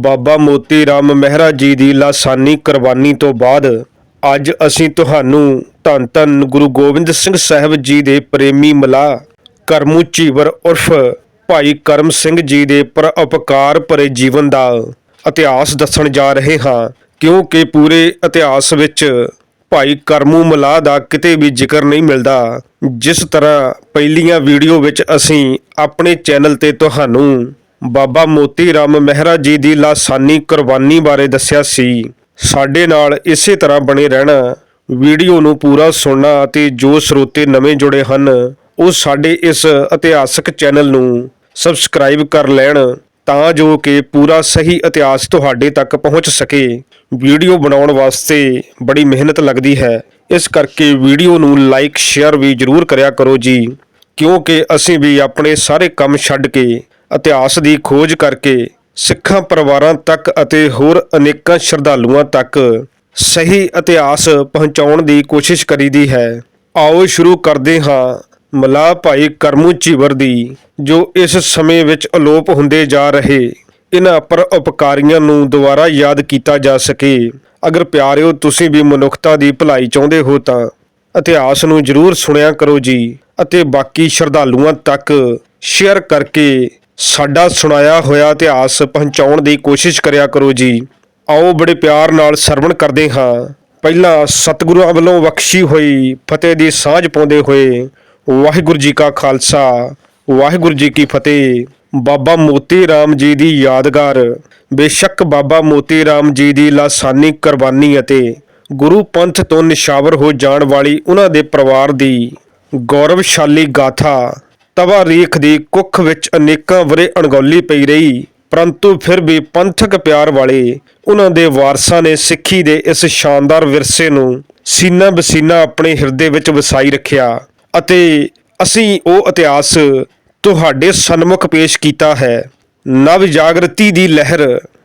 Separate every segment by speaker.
Speaker 1: ਬਾਬਾ ਮੋਤੀ ਰਾਮ ਮਹਿਰਾ ਜੀ ਦੀ ਲਾਸਾਨੀ ਕੁਰਬਾਨੀ ਤੋਂ ਬਾਅਦ ਅੱਜ ਅਸੀਂ ਤੁਹਾਨੂੰ ਧੰਨ ਧੰਨ ਗੁਰੂ ਗੋਬਿੰਦ ਸਿੰਘ ਸਾਹਿਬ ਜੀ ਦੇ ਪ੍ਰੇਮੀ ਮਲਾਹ ਕਰਮੂ ਚੀਵਰ ਉਰਫ ਭਾਈ ਕਰਮ ਸਿੰਘ ਜੀ ਦੇ ਪਰ ਉਪਕਾਰ ਭਰੇ ਜੀਵਨ ਦਾ ਇਤਿਹਾਸ ਦੱਸਣ ਜਾ ਰਹੇ ਹਾਂ, ਕਿਉਂਕਿ ਪੂਰੇ ਇਤਿਹਾਸ ਵਿੱਚ ਭਾਈ ਕਰਮੂ ਮਲਾਹ ਦਾ ਕਿਤੇ ਵੀ ਜ਼ਿਕਰ ਨਹੀਂ ਮਿਲਦਾ। ਜਿਸ ਤਰ੍ਹਾਂ ਪਹਿਲੀਆਂ ਵੀਡੀਓ ਵਿੱਚ ਅਸੀਂ ਆਪਣੇ ਚੈਨਲ ਤੇ ਤੁਹਾਨੂੰ ਬਾਬਾ ਮੋਤੀ ਰਾਮ ਮਹਿਰਾ ਜੀ ਦੀ ਲਾਸਾਨੀ ਕੁਰਬਾਨੀ ਬਾਰੇ ਦੱਸਿਆ ਸੀ। ਸਾਡੇ ਨਾਲ ਇਸੇ ਤਰ੍ਹਾਂ ਬਣੇ ਰਹਿਣਾ। ਵੀਡੀਓ ਨੂੰ ਪੂਰਾ ਸੁਣਨਾ ਅਤੇ ਜੋ ਸਰੋਤੇ ਨਵੇਂ ਜੁੜੇ ਹਨ, ਉਹ ਸਾਡੇ ਇਸ ਇਤਿਹਾਸਕ ਚੈਨਲ ਨੂੰ ਸਬਸਕ੍ਰਾਈਬ ਕਰ ਲੈਣ ਤਾਂ ਜੋ ਕਿ ਪੂਰਾ ਸਹੀ ਇਤਿਹਾਸ ਤੁਹਾਡੇ ਤੱਕ ਪਹੁੰਚ ਸਕੇ। ਵੀਡੀਓ ਬਣਾਉਣ ਵਾਸਤੇ ਬੜੀ ਮਿਹਨਤ ਲੱਗਦੀ ਹੈ। ਇਸ ਕਰਕੇ ਵੀਡੀਓ ਨੂੰ ਲਾਈਕ, ਸ਼ੇਅਰ ਵੀ ਜ਼ਰੂਰ ਕਰਿਆ ਕਰੋ ਜੀ, ਕਿਉਂਕਿ ਅਸੀਂ ਵੀ ਆਪਣੇ ਸਾਰੇ ਕੰਮ ਛੱਡ ਕੇ ਇਤਿਹਾਸ ਦੀ ਖੋਜ ਕਰਕੇ ਸਿੱਖਾਂ ਪਰਿਵਾਰਾਂ ਤੱਕ ਅਤੇ ਹੋਰ ਅਨੇਕਾਂ ਸ਼ਰਧਾਲੂਆਂ ਤੱਕ ਸਹੀ ਇਤਿਹਾਸ ਪਹੁੰਚਾਉਣ ਦੀ ਕੋਸ਼ਿਸ਼ ਕਰੀਦੀ ਹੈ। ਆਓ ਸ਼ੁਰੂ ਕਰਦੇ ਹਾਂ ਮਲਾਹ ਭਾਈ ਕਰਮੂ ਚੀਵਰ ਦੀ, ਜੋ ਇਸ ਸਮੇਂ ਵਿੱਚ ਅਲੋਪ ਹੁੰਦੇ ਜਾ ਰਹੇ। ਇਹਨਾਂ ਪਰ ਉਪਕਾਰੀਆਂ ਨੂੰ ਦੁਬਾਰਾ ਯਾਦ ਕੀਤਾ ਜਾ ਸਕੇ। ਅਗਰ ਪਿਆਰਿਓ, ਤੁਸੀਂ ਵੀ ਮਨੁੱਖਤਾ ਦੀ ਭਲਾਈ ਚਾਹੁੰਦੇ ਹੋ ਤਾਂ ਇਤਿਹਾਸ ਨੂੰ ਜ਼ਰੂਰ ਸੁਣਿਆ ਕਰੋ ਜੀ ਅਤੇ ਬਾਕੀ ਸ਼ਰਧਾਲੂਆਂ ਤੱਕ ਸ਼ੇਅਰ ਕਰਕੇ ਸਾਡਾ ਸੁਣਾਇਆ ਹੋਇਆ ਇਤਿਹਾਸ ਪਹੁੰਚਾਉਣ ਦੀ ਕੋਸ਼ਿਸ਼ ਕਰਿਆ ਕਰੋ ਜੀ। ਆਓ ਬੜੇ ਪਿਆਰ ਨਾਲ ਸਰਵਣ ਕਰਦੇ ਹਾਂ। ਪਹਿਲਾਂ ਸਤਿਗੁਰਾਂ ਵੱਲੋਂ ਬਖਸ਼ੀ ਹੋਈ ਫਤਿਹ ਦੀ ਸਾਂਝ ਪਾਉਂਦੇ ਹੋਏ ਵਾਹਿਗੁਰੂ ਜੀ ਕਾ ਖਾਲਸਾ, ਵਾਹਿਗੁਰੂ ਜੀ ਕੀ ਫਤਿਹ। ਬਾਬਾ ਮੋਤੀ ਰਾਮ ਜੀ ਦੀ ਯਾਦਗਾਰ। ਬੇਸ਼ੱਕ ਬਾਬਾ ਮੋਤੀ ਰਾਮ ਜੀ ਦੀ ਲਾਸਾਨੀ ਕੁਰਬਾਨੀ ਅਤੇ ਗੁਰੂ ਪੰਥ ਤੋਂ ਨਿਸ਼ਾਵਰ ਹੋ ਜਾਣ ਵਾਲੀ ਉਹਨਾਂ ਦੇ ਪਰਿਵਾਰ ਦੀ ਗੌਰਵਸ਼ਾਲੀ ਗਾਥਾ ਤਵਾ ਰੀਖ ਦੀ ਕੁੱਖ ਵਿੱਚ ਅਨੇਕਾਂ ਵਰੇ ਅਣਗੌਲੀ ਪਈ ਰਹੀ, ਪਰੰਤੂ ਫਿਰ ਵੀ ਪੰਥਕ ਪਿਆਰ ਵਾਲੇ ਉਹਨਾਂ ਦੇ ਵਾਰਸਾਂ ਨੇ ਸਿੱਖੀ ਦੇ ਇਸ ਸ਼ਾਨਦਾਰ ਵਿਰਸੇ ਨੂੰ ਸੀਨਾ ਬਸੀਨਾ ਆਪਣੇ ਹਿਰਦੇ ਵਿੱਚ ਵਸਾਈ ਰੱਖਿਆ ਅਤੇ ਅਸੀਂ ਉਹ ਇਤਿਹਾਸ ਤੁਹਾਡੇ ਸਨਮੁਖ ਪੇਸ਼ ਕੀਤਾ ਹੈ। ਨਵ ਜਾਗਰਤੀ ਦੀ ਲਹਿਰ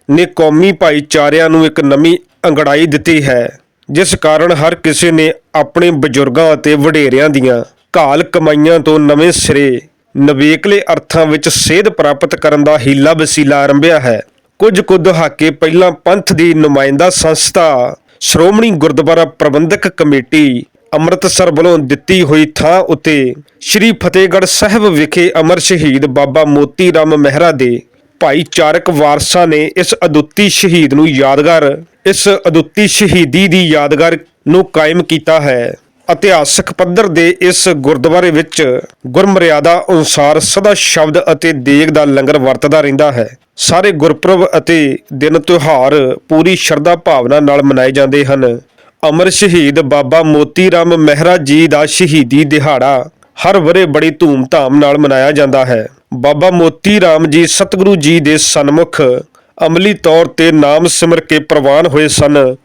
Speaker 1: ਨੇ ਕੌਮੀ ਭਾਈਚਾਰਿਆਂ ਨੂੰ ਇੱਕ ਨਵੀਂ ਅੰਗੜਾਈ ਦਿੱਤੀ ਹੈ, ਜਿਸ ਕਾਰਨ ਹਰ ਕਿਸੇ ਨੇ ਆਪਣੇ ਬਜ਼ੁਰਗਾਂ ਅਤੇ ਵਡੇਰਿਆਂ ਦੀਆਂ ਘਾਲ ਕਮਾਈਆਂ ਤੋਂ ਨਵੇਂ ਸਿਰੇ। ਨਵੇਕਲੇ ਅਰਥਾਂ ਵਿੱਚ ਸੇਧ ਪ੍ਰਾਪਤ ਕਰਨ ਦਾ ਹੀਲਾ ਵਸੀਲਾ ਆਰੰਭਿਆ ਹੈ। ਕੁਝ ਕੁ ਦਹਾਕੇ ਪਹਿਲਾਂ ਪੰਥ ਦੀ ਨੁਮਾਇੰਦਾ ਸੰਸਥਾ, ਸ਼੍ਰੋਮਣੀ ਗੁਰਦੁਆਰਾ ਪ੍ਰਬੰਧਕ ਕਮੇਟੀ, ਅੰਮ੍ਰਿਤਸਰ ਵੱਲੋਂ ਦਿੱਤੀ ਹੋਈ ਥਾਂ ਉੱਤੇ ਸ੍ਰੀ ਫਤਿਹਗੜ੍ਹ ਸਾਹਿਬ ਵਿਖੇ ਅਮਰ ਸ਼ਹੀਦ ਬਾਬਾ ਮੋਤੀ ਰਾਮ ਮਹਿਰਾ ਦੇ ਭਾਈਚਾਰਕ ਵਾਰਸਾਂ ਨੇ ਇਸ ਅਦੁੱਤੀ ਸ਼ਹੀਦ ਨੂੰ ਯਾਦਗਾਰ, ਇਸ ਅਦੁੱਤੀ ਸ਼ਹੀਦੀ ਦੀ ਯਾਦਗਾਰ ਨੂੰ ਕਾਇਮ ਕੀਤਾ ਹੈ। ਇਤਿਹਾਸਕ ਪੱਧਰ ਦੇ ਇਸ ਗੁਰਦੁਆਰੇ ਵਿੱਚ ਗੁਰਮਰਿਆਦਾ ਅਨੁਸਾਰ ਸਦਾ ਸ਼ਬਦ ਅਤੇ ਦੇਗ ਦਾ ਲੰਗਰ ਵਰਤਦਾ ਰਹਿੰਦਾ ਹੈ। ਸਾਰੇ ਗੁਰਪੁਰਬ ਅਤੇ ਦਿਨ ਤਿਉਹਾਰ ਪੂਰੀ ਸ਼ਰਧਾ ਭਾਵਨਾ ਨਾਲ ਮਨਾਏ ਜਾਂਦੇ ਹਨ। ਅਮਰ ਸ਼ਹੀਦ ਬਾਬਾ ਮੋਤੀ ਰਾਮ ਮਹਿਰਾ ਜੀ ਦਾ ਸ਼ਹੀਦੀ ਦਿਹਾੜਾ ਹਰ ਵਰੇ ਬੜੀ ਧੂਮ-ਧਾਮ ਨਾਲ ਮਨਾਇਆ ਜਾਂਦਾ ਹੈ। ਬਾਬਾ ਮੋਤੀ ਰਾਮ ਜੀ ਸਤਿਗੁਰੂ ਜੀ ਦੇ ਸਨਮੁਖ ਅਮਲੀ ਤੌਰ ਤੇ ਨਾਮ ਸਿਮਰ ਕੇ ਪ੍ਰਵਾਨ ਹੋਏ ਸਨ।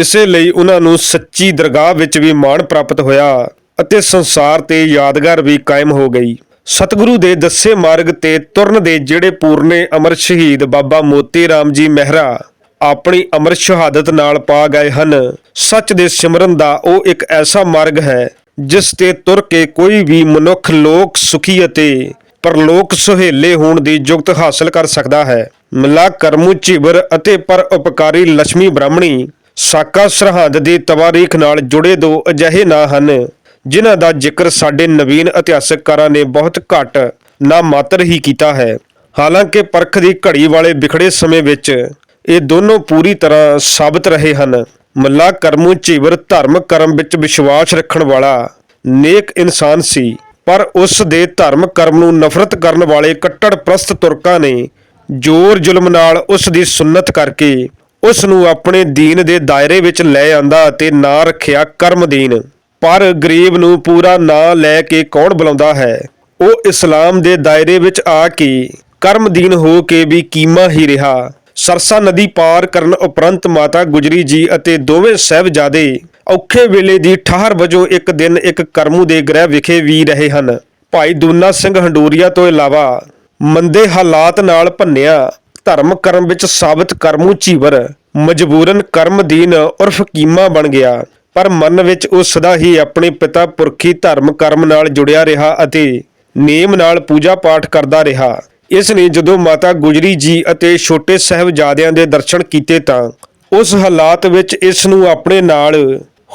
Speaker 1: ਇਸੇ ਲਈ ਉਹਨਾਂ ਨੂੰ ਸੱਚੀ ਦਰਗਾਹ ਵਿੱਚ ਵੀ ਮਾਣ ਪ੍ਰਾਪਤ ਹੋਇਆ ਅਤੇ ਸੰਸਾਰ ਤੇ ਯਾਦਗਾਰ ਵੀ ਕਾਇਮ ਹੋ ਗਈ। ਸਤਿਗੁਰੂ ਦੇ ਦੱਸੇ ਮਾਰਗ ਤੇ ਤੁਰਨ ਦੇ ਜਿਹੜੇ ਪੂਰਨੇ ਅਮਰ ਸ਼ਹੀਦ ਬਾਬਾ ਮੋਤੀ ਰਾਮ ਜੀ ਮਹਿਰਾ ਆਪਣੀ ਅਮਰ ਸ਼ਹਾਦਤ ਨਾਲ ਪਾ ਗਏ ਹਨ। ਸੱਚ ਦੇ ਸਿਮਰਨ ਦਾ ਉਹ ਇੱਕ ਐਸਾ ਮਾਰਗ ਹੈ, ਜਿਸ ਤੇ ਤੁਰ ਕੇ ਕੋਈ ਵੀ ਮਨੁੱਖ ਲੋਕ ਸੁਖੀ ਅਤੇ ਪਰਲੋਕ ਸੁਹੇਲੇ ਹੋਣ ਦੀ ਯੁਗਤ ਹਾਸਲ ਕਰ ਸਕਦਾ ਹੈ। ਮਿਲਾ ਕਰਮੂ ਚੀਵਰ ਅਤੇ ਪਰ ਉਪਕਾਰੀ ਲక్ష్ਮੀ ਬ੍ਰਾਹਮਣੀ ਸਾਕਾ ਸਰਹੰਦ ਦੀ ਤਵਾਰੀਖ ਨਾਲ ਜੁੜੇ ਦੋ ਅਜਿਹੇ ਨਾਂ ਹਨ, ਜਿਨ੍ਹਾਂ ਦਾ ਜ਼ਿਕਰ ਸਾਡੇ ਨਵੀਨ ਇਤਿਹਾਸਕਾਰਾਂ ਨੇ ਬਹੁਤ ਘੱਟ ਨਾ ਮਾਤਰ ਹੀ ਕੀਤਾ ਹੈ। ਹਾਲਾਂਕਿ ਪਰਖ ਦੀ ਘੜੀ ਵਾਲੇ ਵਿਖੜੇ ਸਮੇਂ ਵਿੱਚ ਇਹ ਦੋਨੋਂ ਪੂਰੀ ਤਰ੍ਹਾਂ ਸਾਬਤ ਰਹੇ ਹਨ। ਮੱਲਾ ਕਰਮੂ ਚੀਵਰ ਧਰਮ ਕਰਮ ਵਿੱਚ ਵਿਸ਼ਵਾਸ ਰੱਖਣ ਵਾਲਾ ਨੇਕ ਇਨਸਾਨ ਸੀ, ਪਰ ਉਸ ਦੇ ਧਰਮ ਕਰਮ ਨੂੰ ਨਫ਼ਰਤ ਕਰਨ ਵਾਲੇ ਕੱਟੜ ਪ੍ਰਸਤ ਤੁਰਕਾਂ ਨੇ ਜ਼ੋਰ ਜ਼ੁਲਮ ਨਾਲ ਉਸ ਦੀ ਸੁਨਨਤ ਕਰਕੇ ਉਸ ਨੂੰ ਆਪਣੇ ਦੀਨ ਦੇ ਦਾਇਰੇ ਵਿੱਚ ਲੈ ਆਂਦਾ ਅਤੇ ਨਾਂ ਰੱਖਿਆ ਕਰਮਦੀਨ। ਪਰ ਗਰੀਬ ਨੂੰ ਪੂਰਾ ਨਾਂ ਲੈ ਕੇ ਕੌਣ ਬੁਲਾਉਂਦਾ ਹੈ? ਉਹ ਇਸਲਾਮ ਦੇ ਦਾਇਰੇ ਵਿੱਚ ਆ ਕੇ ਕਰਮਦੀਨ ਹੋ ਕੇ ਵੀ ਕੀਮਾ ਹੀ ਰਿਹਾ। ਸਰਸਾ ਨਦੀ ਪਾਰ ਕਰਨ ਉਪਰੰਤ ਮਾਤਾ ਗੁਜਰੀ ਜੀ ਅਤੇ ਦੋਵੇਂ ਸਹਿਬਜ਼ਾਦੇ ਔਖੇ ਵੇਲੇ ਦੀ ਠਾਹਰ ਵਜੋਂ ਇੱਕ ਦਿਨ ਇੱਕ ਕਰਮੂ ਦੇ ਗ੍ਰਹਿ ਵਿਖੇ ਵੀ ਰਹੇ ਹਨ। ਭਾਈ ਦੂਨਾ ਸਿੰਘ ਹੰਡੂਰੀਆ ਤੋਂ ਇਲਾਵਾ ਮੰਦੇ ਹਾਲਾਤ ਨਾਲ ਭੰਨਿਆ ਧਰਮ ਕਰਮ ਵਿੱਚ ਸਾਬਤ ਕਰਮੂ ਚੀਵਰ, ਮਜਬੂਰਨ ਕਰਮਦੀਨ ਉਰਫ ਕੀਮਾ ਬਣ ਗਿਆ। ਪਰ ਮਨ ਵਿੱਚ ਉਹ ਸਦਾ ਹੀ ਆਪਣੇ ਪਿਤਾ ਪੁਰਖੀ ਧਰਮ ਕਰਮ ਨਾਲ ਜੁੜਿਆ ਰਿਹਾ ਅਤੇ ਨੇਮ ਨਾਲ ਪੂਜਾ ਪਾਠ ਕਰਦਾ ਰਿਹਾ। ਇਸ ਨੇ ਜਦੋਂ ਮਾਤਾ ਗੁਜਰੀ ਜੀ ਅਤੇ ਛੋਟੇ ਸਾਹਿਬਜ਼ਾਦਿਆਂ ਦੇ ਦਰਸ਼ਨ ਕੀਤੇ ਤਾਂ ਉਸ ਹਾਲਾਤ ਵਿੱਚ ਇਸ ਨੂੰ ਆਪਣੇ ਨਾਲ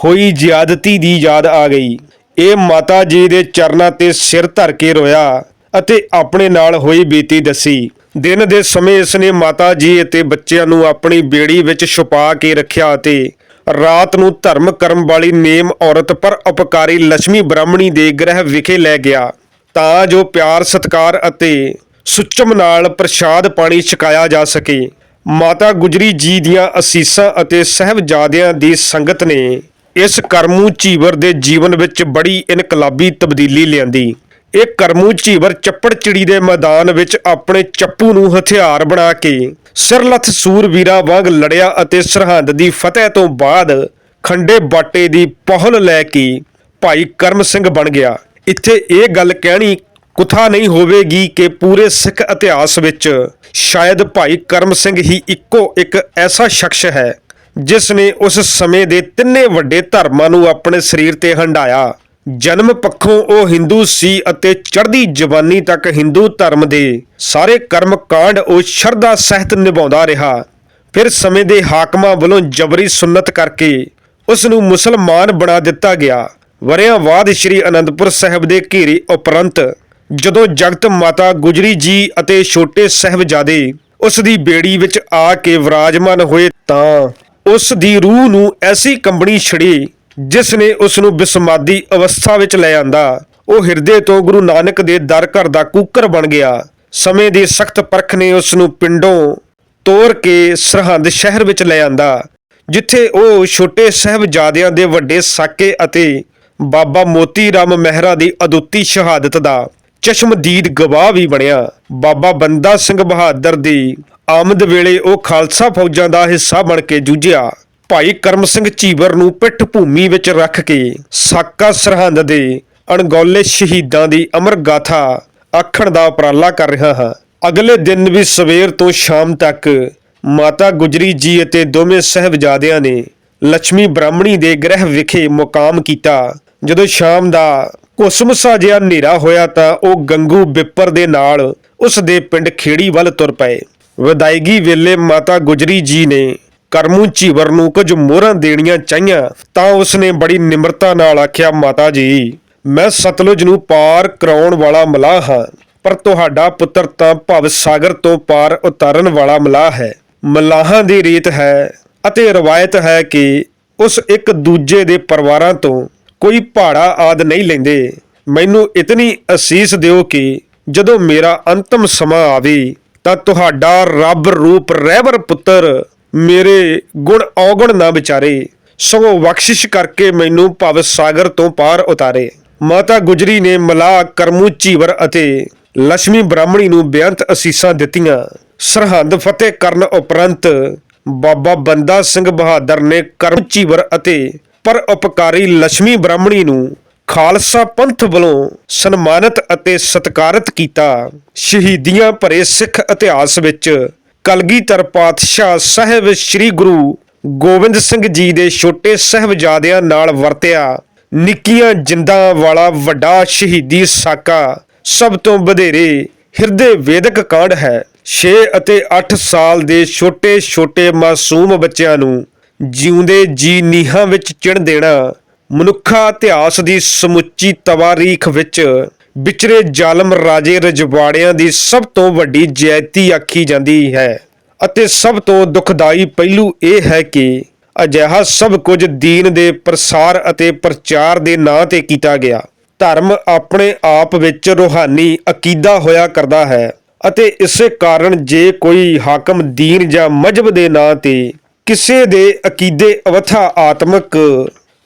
Speaker 1: ਹੋਈ ਜ਼ਿਆਦਤੀ ਦੀ ਯਾਦ ਆ ਗਈ। ਇਹ ਮਾਤਾ ਜੀ ਦੇ ਚਰਨਾਂ ਤੇ ਸਿਰ ਧਰ ਕੇ ਰੋਇਆ ਅਤੇ ਆਪਣੇ ਨਾਲ ਹੋਈ ਬੀਤੀ ਦੱਸੀ। ਦਿਨ ਦੇ ਸਮੇਂ ਇਸ ਨੇ ਮਾਤਾ ਜੀ ਅਤੇ ਬੱਚਿਆਂ ਨੂੰ ਆਪਣੀ ਬੇੜੀ ਵਿੱਚ ਛੁਪਾ ਕੇ ਰੱਖਿਆ ਅਤੇ ਰਾਤ ਨੂੰ ਧਰਮ ਕਰਮ ਵਾਲੀ ਨੇਮ ਔਰਤ ਪਰ ਉਪਕਾਰੀ ਲక్ష్ਮੀ ਬ੍ਰਾਹਮਣੀ ਦੇ ਗ੍ਰਹਿ ਵਿਖੇ ਲੈ ਗਿਆ। ਤਾਂ ਜੋ ਪਿਆਰ, ਸਤਕਾਰ ਅਤੇ ਸੁੱਚਮ ਨਾਲ ਪ੍ਰਸ਼ਾਦ ਪਾਣੀ ਛਕਾਇਆ ਜਾ ਸਕੇ। ਮਾਤਾ ਗੁਜਰੀ ਜੀ ਦੀਆਂ ਅਸੀਸਾਂ ਅਤੇ ਸਹਿਬਜ਼ਾਦਿਆਂ ਦੀ ਸੰਗਤ ਨੇ ਇਸ ਕਰਮੂ ਝੀਵਰ ਦੇ ਜੀਵਨ ਵਿੱਚ ਬੜੀ ਇਨਕਲਾਬੀ ਤਬਦੀਲੀ ਲਿਆਂਦੀ। ਇਹ ਕਰਮੂ ਝੀਵਰ ਚੱਪੜਚਿੜੀ ਦੇ ਮੈਦਾਨ ਵਿੱਚ ਆਪਣੇ ਚੱਪੂ ਨੂੰ ਹਥਿਆਰ ਬਣਾ ਕੇ ਸਿਰਲੱਥ ਸੂਰਵੀਰਾ ਵਾਂਗ ਲੜਿਆ ਅਤੇ ਸਰਹੰਦ ਦੀ ਫਤਿਹ ਤੋਂ ਬਾਅਦ ਖੰਡੇ ਬਾਟੇ ਦੀ ਪਹਲ ਲੈ ਕੇ ਭਾਈ ਕਰਮ ਸਿੰਘ ਬਣ ਗਿਆ। ਇੱਥੇ ਇਹ ਗੱਲ ਕਹਿਣੀ ਕੁਥਾ ਨਹੀਂ ਹੋਵੇਗੀ ਕਿ ਪੂਰੇ ਸਿੱਖ ਇਤਿਹਾਸ ਵਿੱਚ ਸ਼ਾਇਦ ਭਾਈ ਕਰਮ ਸਿੰਘ ਹੀ ਇੱਕੋ ਇੱਕ ਐਸਾ ਸ਼ਖਸ ਹੈ, ਜਿਸ ਨੇ ਉਸ ਸਮੇਂ ਦੇ ਤਿੰਨੇ ਵੱਡੇ ਧਰਮਾਂ ਨੂੰ ਆਪਣੇ ਸਰੀਰ ਤੇ ਹੰਢਾਇਆ। ਜਨਮ ਪੱਖੋਂ ਉਹ ਹਿੰਦੂ ਸੀ ਅਤੇ ਚੜ੍ਹਦੀ ਜਵਾਨੀ ਤੱਕ ਹਿੰਦੂ ਧਰਮ ਦੇ ਸਾਰੇ ਕਰਮ ਕਾਂਡ ਉਹ ਸ਼ਰਧਾ ਸਹਿਤ ਨਿਭਾਉਂਦਾ ਰਿਹਾ। ਫਿਰ ਸਮੇਂ ਦੇ ਹਾਕਮਾਂ ਵੱਲੋਂ ਜਬਰੀ ਸੁਨਤ ਕਰਕੇ ਉਸ ਨੂੰ ਮੁਸਲਮਾਨ ਬਣਾ ਦਿੱਤਾ ਗਿਆ। ਵਰਿਆਂ ਬਾਅਦ ਸ੍ਰੀ ਅਨੰਦਪੁਰ ਸਾਹਿਬ ਦੇ ਘੇਰੇ ਉਪਰੰਤ ਜਦੋਂ ਜਗਤ ਮਾਤਾ ਗੁਜਰੀ ਜੀ ਅਤੇ ਛੋਟੇ ਸਾਹਿਬਜ਼ਾਦੇ ਉਸ ਦੀ ਬੇੜੀ ਵਿੱਚ ਆ ਕੇ ਵਿਰਾਜਮਾਨ ਹੋਏ ਤਾਂ ਉਸ ਦੀ ਰੂਹ ਨੂੰ ਐਸੀ ਕੰਬਣੀ ਛੜੀ ਜਿਸ ਨੇ ਉਸ ਨੂੰ ਬਿਸਮਾਦੀ ਅਵਸਥਾ ਵਿੱਚ ਲੈ ਆਂਦਾ, ਉਹ ਹਿਰਦੇ ਤੋਂ ਗੁਰੂ ਨਾਨਕ ਦੇ ਦਰ ਘਰ ਦਾ ਕੂਕਰ ਬਣ ਗਿਆ। ਸਮੇਂ ਦੀ ਸਖਤ ਪਰਖ ਨੇ ਉਸ ਨੂੰ ਪਿੰਡੋਂ ਤੋਰ ਕੇ ਸਰਹੰਦ ਸ਼ਹਿਰ ਵਿੱਚ ਲੈ ਆਂਦਾ, ਜਿੱਥੇ ਉਹ ਛੋਟੇ ਸਾਹਿਬਜ਼ਾਦਿਆਂ ਦੇ ਵੱਡੇ ਸਾਕੇ ਅਤੇ ਬਾਬਾ ਮੋਤੀ ਰਾਮ ਮਹਿਰਾ ਦੀ ਅਦੁੱਤੀ ਸ਼ਹਾਦਤ ਦਾ ਚਸ਼ਮਦੀਦ ਗਵਾਹ ਵੀ ਬਣਿਆ। ਬਾਬਾ ਬੰਦਾ ਸਿੰਘ ਬਹਾਦਰ ਦੀ ਆਮਦ ਵੇਲੇ ਉਹ ਖਾਲਸਾ ਫੌਜਾਂ ਦਾ ਹਿੱਸਾ ਬਣ ਕੇ ਜੂਝਿਆ। ਭਾਈ ਕਰਮ ਸਿੰਘ ਝੀਵਰ ਨੂੰ ਪਿੱਠ ਭੂਮੀ ਵਿੱਚ ਰੱਖ ਕੇ ਸਾਕਾ ਸਰਹੰਦ ਦੇ ਅਣਗੌਲੇ ਸ਼ਹੀਦਾਂ ਦੀ ਅਮਰ ਗਾਥਾ ਆਖਣ ਦਾ ਉਪਰਾਲਾ ਕਰ ਰਿਹਾ ਹਾਂ। ਅਗਲੇ ਦਿਨ ਵੀ ਸਵੇਰ ਤੋਂ ਸ਼ਾਮ ਤੱਕ ਮਾਤਾ ਗੁਜਰੀ ਜੀ ਅਤੇ ਦੋਵੇਂ ਸਹਿਬਜ਼ਾਦਿਆਂ ਨੇ ਲక్ష్ਮੀ ਬ੍ਰਾਹਮਣੀ ਦੇ ਗ੍ਰਹਿ ਵਿਖੇ ਮੁਕਾਮ ਕੀਤਾ। ਜਦੋਂ ਸ਼ਾਮ ਦਾ ਕੁਸਮਸਾ ਜਿਹਾ ਹਨੇਰਾ ਹੋਇਆ ਤਾਂ ਉਹ ਗੰਗੂ ਬਿੱਪਰ ਦੇ ਨਾਲ ਉਸ ਦੇ ਪਿੰਡ ਖੇੜੀ ਵੱਲ ਤੁਰ ਪਏ। ਵਿਦਾਇਗੀ ਵੇਲੇ ਮਾਤਾ ਗੁਜਰੀ ਜੀ ਨੇ ਕਰਮੂ ਝੀਵਰ ਨੂੰ ਕੁਝ ਮੋਹਰਾਂ ਦੇਣੀਆਂ ਚਾਹੀਆਂ, ਤਾਂ ਉਸ ਨੇ ਬੜੀ ਨਿਮਰਤਾ ਨਾਲ ਆਖਿਆ, ਮਾਤਾ ਜੀ, ਮੈਂ ਸਤਲੁਜ ਨੂੰ ਪਾਰ ਕਰਾਉਣ ਵਾਲਾ ਮਲਾਹ ਹਾਂ, ਪਰ ਤੁਹਾਡਾ ਪੁੱਤਰ ਤਾਂ ਭਵ ਸਾਗਰ ਤੋਂ ਪਾਰ ਉਤਾਰਨ ਵਾਲਾ ਮਲਾਹ ਹੈ। ਮਲਾਹਾਂ ਦੀ ਰੀਤ ਹੈ ਅਤੇ ਰਵਾਇਤ ਹੈ ਕਿ ਉਸ ਇੱਕ ਦੂਜੇ ਦੇ ਪਰਿਵਾਰਾਂ ਤੋਂ ਕੋਈ ਭਾੜਾ ਆਦ ਨਹੀਂ ਲੈਂਦੇ। ਮੈਨੂੰ ਇਤਨੀ ਅਸੀਸ ਦਿਓ ਕਿ ਜਦੋਂ ਮੇਰਾ ਅੰਤਮ ਸਮਾਂ ਆਵੇ, ਤਾਂ ਤੁਹਾਡਾ ਰੱਬ ਰੂਪ ਰਹਿਬਰ ਪੁੱਤਰ ਮੇਰੇ ਗੁਣ ਔਗਣ ਨਾ ਵਿਚਾਰੇ, ਸਗੋਂ ਬਖਸ਼ਿਸ਼ ਕਰਕੇ ਮੈਨੂੰ ਭਵ ਸਾਗਰ ਤੋਂ ਪਾਰ ਉਤਾਰੇ। ਮਾਤਾ ਗੁਜਰੀ ਨੇ ਮਲਾ ਕਰਮੂ ਚੀਵਰ ਅਤੇ ਲక్ష్ਮੀ ਬ੍ਰਾਹਮਣੀ ਨੂੰ ਬੇਅੰਤ ਅਸੀਸਾਂ ਦਿੱਤੀਆਂ। ਸਰਹੰਦ ਫਤਿਹ ਕਰਨ ਉਪਰੰਤ ਬਾਬਾ ਬੰਦਾ ਸਿੰਘ ਬਹਾਦਰ ਨੇ ਕਰਮ ਚੀਵਰ ਅਤੇ ਪਰ ਉਪਕਾਰੀ ਲక్ష్ਮੀ ਬ੍ਰਾਹਮਣੀ ਨੂੰ ਖਾਲਸਾ ਪੰਥ ਵੱਲੋਂ ਸਨਮਾਨਿਤ ਅਤੇ ਸਤਿਕਾਰਤ ਕੀਤਾ। ਸ਼ਹੀਦੀਆਂ ਭਰੇ ਸਿੱਖ ਇਤਿਹਾਸ ਵਿੱਚ ਕਲਗੀਧਰ ਪਾਤਸ਼ਾਹ ਸਾਹਿਬ ਸ੍ਰੀ ਗੁਰੂ ਗੋਬਿੰਦ ਸਿੰਘ ਜੀ ਦੇ ਛੋਟੇ ਸਾਹਿਬਜ਼ਾਦਿਆਂ ਨਾਲ ਵਰਤਿਆ। ਨਿੱਕੀਆਂ ਜਿੰਦਾਂ ਵਾਲਾ ਵੱਡਾ ਸ਼ਹੀਦੀ ਸਾਕਾ ਸਭ ਤੋਂ ਵਧੇਰੇ ਹਿਰਦੇ ਵੇਦਕ ਕਾਂਡ ਹੈ। 6 ਅਤੇ 8 ਸਾਲ ਦੇ ਛੋਟੇ ਛੋਟੇ ਮਾਸੂਮ ਬੱਚਿਆਂ ਨੂੰ ਜਿਉਂਦੇ ਜੀ ਨੀਹਾਂ ਵਿੱਚ ਚਿਣ ਦੇਣਾ, ਮਨੁੱਖਾ ਇਤਿਹਾਸ ਦੀ ਸਮੁੱਚੀ ਤਵਾਰੀਖ ਵਿੱਚ ਵਿਚਰੇ ਜ਼ਾਲਮ ਰਾਜੇ ਰਜਵਾੜਿਆਂ ਦੀ ਸਭ ਤੋਂ ਵੱਡੀ ਜੈਤੀ ਆਖੀ ਜਾਂਦੀ ਹੈ। ਅਤੇ ਸਭ ਤੋਂ ਦੁਖਦਾਈ ਪਹਿਲੂ ਇਹ ਹੈ ਕਿ ਅਜਿਹਾ ਸਭ ਕੁਝ ਦੀਨ ਦੇ ਪ੍ਰਸਾਰ ਅਤੇ ਪ੍ਰਚਾਰ ਦੇ ਨਾਂ ਤੇ ਕੀਤਾ ਗਿਆ। ਧਰਮ ਆਪਣੇ ਆਪ ਵਿੱਚ ਰੂਹਾਨੀ ਅਕੀਦਾ ਹੋਇਆ ਕਰਦਾ ਹੈ ਅਤੇ ਇਸੇ ਕਾਰਨ ਜੇ ਕੋਈ ਹਾਕਮ ਦੀਨ ਜਾਂ ਮਜਹਬ ਦੇ ਨਾਂ ਤੇ ਕਿਸੇ ਦੇ ਅਕੀਦੇ ਅਵਥਾ ਆਤਮਿਕ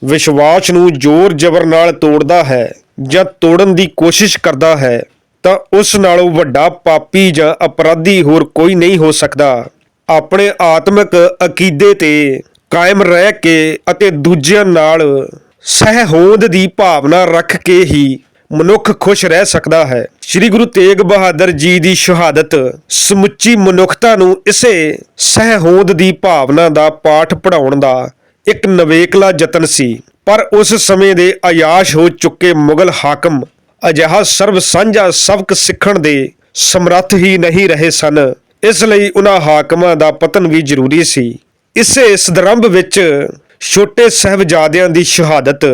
Speaker 1: ਵਿਸ਼ਵਾਸ ਨੂੰ ਜ਼ੋਰ ਜ਼ਬਰ ਨਾਲ ਤੋੜਦਾ ਹੈ ਜਾਂ ਤੋੜਨ ਦੀ ਕੋਸ਼ਿਸ਼ ਕਰਦਾ ਹੈ, ਤਾਂ ਉਸ ਨਾਲੋਂ ਵੱਡਾ ਪਾਪੀ ਜਾਂ ਅਪਰਾਧੀ ਹੋਰ ਕੋਈ ਨਹੀਂ ਹੋ ਸਕਦਾ। ਆਪਣੇ ਆਤਮਿਕ ਅਕੀਦੇ ਤੇ ਕਾਇਮ ਰਹਿ ਕੇ ਅਤੇ ਦੂਜਿਆਂ ਨਾਲ ਸਹਿਹੋਂਦ ਦੀ ਭਾਵਨਾ ਰੱਖ ਕੇ ਹੀ ਮਨੁੱਖ ਖੁਸ਼ ਰਹਿ ਸਕਦਾ ਹੈ। ਸ੍ਰੀ ਗੁਰੂ ਤੇਗ ਬਹਾਦਰ ਜੀ ਦੀ ਸ਼ਹਾਦਤ ਸਮੁੱਚੀ ਮਨੁੱਖਤਾ ਨੂੰ ਇਸੇ ਸਹਿਹੋਂਦ ਦੀ ਭਾਵਨਾ ਦਾ ਪਾਠ ਪੜਾਉਣ ਦਾ ਇੱਕ ਨਵੇਕਲਾ ਯਤਨ ਸੀ। ਪਰ ਉਸ ਸਮੇਂ ਦੇ ਆਯਾਸ਼ ਹੋ ਚੁੱਕੇ ਮੁਗਲ ਹਾਕਮ ਅਜਿਹਾ ਸਰਬ ਸਾਂਝਾ ਸਬਕ ਸਿੱਖਣ ਦੇ ਸਮਰੱਥ ਹੀ ਨਹੀਂ ਰਹੇ ਸਨ। ਇਸ ਲਈ ਉਹਨਾਂ ਹਾਕਮਾਂ ਦਾ ਪਤਨ ਵੀ ਜ਼ਰੂਰੀ ਸੀ। ਇਸੇ ਸੰਦਰਭ ਵਿੱਚ ਛੋਟੇ ਸਾਹਿਬਜ਼ਾਦਿਆਂ ਦੀ ਸ਼ਹਾਦਤ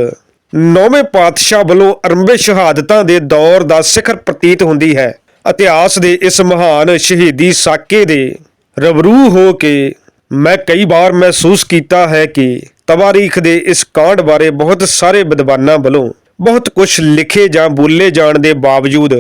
Speaker 1: ਨੌਵੇਂ ਪਾਤਸ਼ਾਹ ਵੱਲੋਂ ਅਰੰਭੇ ਸ਼ਹਾਦਤਾਂ ਦੇ ਦੌਰ ਦਾ ਸਿਖਰ ਪ੍ਰਤੀਤ ਹੁੰਦੀ ਹੈ। ਇਤਿਹਾਸ ਦੇ ਇਸ ਮਹਾਨ ਸ਼ਹੀਦੀ ਸਾਕੇ ਦੇ ਰਬਰੂ ਹੋ ਕੇ ਮੈਂ ਕਈ ਵਾਰ ਮਹਿਸੂਸ ਕੀਤਾ ਹੈ ਕਿ ਤਵਾਰੀਖ ਦੇ ਇਸ ਕਾਂਡ ਬਾਰੇ ਬਹੁਤ ਸਾਰੇ ਵਿਦਵਾਨਾਂ ਵੱਲੋਂ ਬਹੁਤ ਕੁਝ ਲਿਖੇ ਜਾਂ ਬੋਲੇ ਜਾਣ ਦੇ ਬਾਵਜੂਦ